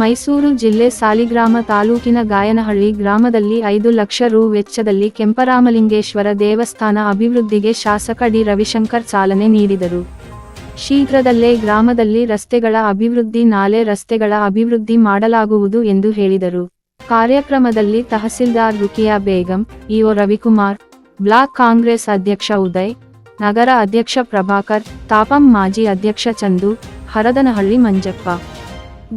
ಮೈಸೂರು ಜಿಲ್ಲೆ ಸಾಲಿಗ್ರಾಮ ತಾಲೂಕಿನ ಗಾಯನಹಳ್ಳಿ ಗ್ರಾಮದಲ್ಲಿ ಐದು ಲಕ್ಷ ರು ವೆಚ್ಚದಲ್ಲಿ ಕೆಂಪರಾಮಲಿಂಗೇಶ್ವರ ದೇವಸ್ಥಾನ ಅಭಿವೃದ್ಧಿಗೆ ಶಾಸಕ ಡಿ ರವಿಶಂಕರ್ ಚಾಲನೆ ನೀಡಿದರು. ಶೀಘ್ರದಲ್ಲೇ ಗ್ರಾಮದಲ್ಲಿ ರಸ್ತೆಗಳ ಅಭಿವೃದ್ಧಿ, ನಾಲೆ ರಸ್ತೆಗಳ ಅಭಿವೃದ್ಧಿ ಮಾಡಲಾಗುವುದು ಎಂದು ಹೇಳಿದರು. ಕಾರ್ಯಕ್ರಮದಲ್ಲಿ ತಹಸೀಲ್ದಾರ್ ರುಕಿಯಾ ಬೇಗಂ, ಇಒ ರವಿಕುಮಾರ್, ಬ್ಲಾಕ್ ಕಾಂಗ್ರೆಸ್ ಅಧ್ಯಕ್ಷ ಉದಯ್, ನಗರ ಅಧ್ಯಕ್ಷ ಪ್ರಭಾಕರ್, ತಾಪಂ ಮಾಜಿ ಅಧ್ಯಕ್ಷ Chandu, Haradanahalli Manjappa.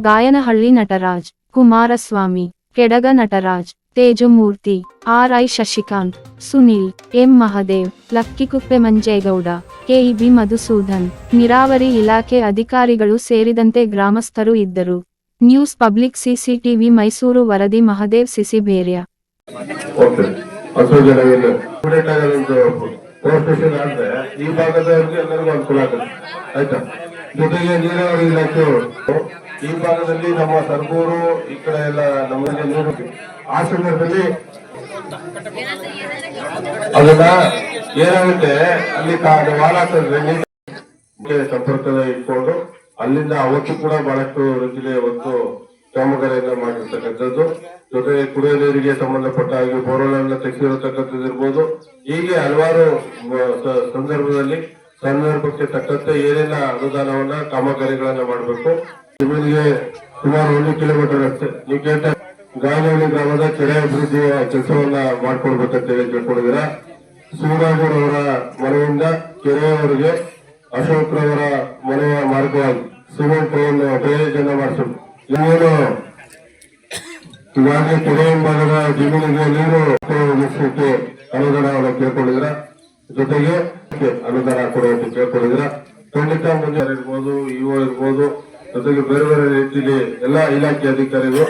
Gayanahalli Nataraj, Kumaraswamy, Kedaga Nataraj, Tejamurthy, R I Shashikanth, Sunil, M Mahadev, Lakkikuppe Manjegowda KEB Madhusudan, ನೀರಾವರಿ ಇಲಾಖೆ ಅಧಿಕಾರಿಗಳು ಸೇರಿದಂತೆ ಗ್ರಾಮಸ್ಥರು ಇದ್ದರು. ನ್ಯೂಸ್ ಪಬ್ಲಿಕ್ ಸಿಸಿಟಿವಿ ಮೈಸೂರು ವರದಿ ಮಹದೇವ್ ಸಿಸಿಬೇರ್ಯ ಈ ಆಯ್ತಾ? ಜೊತೆಗೆ ನೀರಾವರಿ ಇಲಾಖೆ ಈ ಭಾಗದಲ್ಲಿ ನಮ್ಮ ಸರ್ಗೂರು, ಈ ಕಡೆ ಎಲ್ಲ ನಮ್ಮಲ್ಲಿ ನೀರು ಆ ಸಂದರ್ಭದಲ್ಲಿ ಅದನ್ನ ಏನಾಗುತ್ತೆ? ಅಲ್ಲಿ ಸಂಪರ್ಕದ ಇಟ್ಕೊಂಡು ಅಲ್ಲಿಂದ ಅವತ್ತು ಕೂಡ ಬಹಳಷ್ಟು ರೀತಿಯಲ್ಲಿ ಒಂದು ಕಾಮಗಾರಿಯನ್ನು ಮಾಡಿರ್ತಕ್ಕಂಥದ್ದು. ಜೊತೆಗೆ ಕುಡಿಯುವ ನೀರಿಗೆ ಸಂಬಂಧಪಟ್ಟ ಹಾಗೆ ಬೋರ್ವೆಲ್ ಅನ್ನ ತೆಗೆದಿರತಕ್ಕಂಥದ್ದು ಇರ್ಬೋದು. ಹೀಗೆ ಹಲವಾರು ಸಂದರ್ಭದಲ್ಲಿ ಸಂದರ್ಭಕ್ಕೆ ತಕ್ಕಂತೆ ಏನೆಲ್ಲ ಅನುದಾನವನ್ನ ಕಾಮಗಾರಿಗಳನ್ನ ಮಾಡಬೇಕು. ನಿಮಗೆ ಸುಮಾರು ಒಂದು ಕಿಲೋಮೀಟರ್ ರಸ್ತೆ ನೀವು ಕೇಟ ಗಾಯನಹಳ್ಳಿ ಗ್ರಾಮದ ಕೆರೆ ಅಭಿವೃದ್ಧಿಯ ಕೆಲಸವನ್ನ ಮಾಡ್ಕೊಡ್ಬೇಕಂತ ಹೇಳಿ ಕೇಳ್ಕೊಂಡಿದ್ದೀರಾ ಅವರ ಮನೆಯಿಂದ ಕೆರೆಯವರೆಗೆ ಅಶೋಕ್ರವರ ಮನೆಯ ಮಾರ್ಗವಾಗಿ ಸಿಮೆಂಟ್ ಡ್ರೈನೇಜ್ ಅನ್ನ ಮಾಡಿಸಬೇಕು ಇನ್ನೇನು ಈಗಾಗಲೇ ಕೆರೆ ಭಾಗದ ಜಮೀನಿಗೆ ನೀರು ಮುಗಿಸಲಿಕ್ಕೆ ಅನುದಾನವನ್ನು ಕೇಳ್ಕೊಂಡಿದ್ರ ಜೊತೆಗೆ ಅನುದಾನ ಕೊಡುವಂತೆ ಕೇಳ್ಕೊಂಡಿದ್ರ ಖಂಡಿತ ಮುಂದೆ ಇರ್ಬೋದು ಇಒ ಇರ್ಬೋದು, ಜೊತೆಗೆ ಬೇರೆ ಬೇರೆ ರೀತಿಯಲ್ಲಿ ಎಲ್ಲಾ ಇಲಾಖೆ ಅಧಿಕಾರಿಗಳು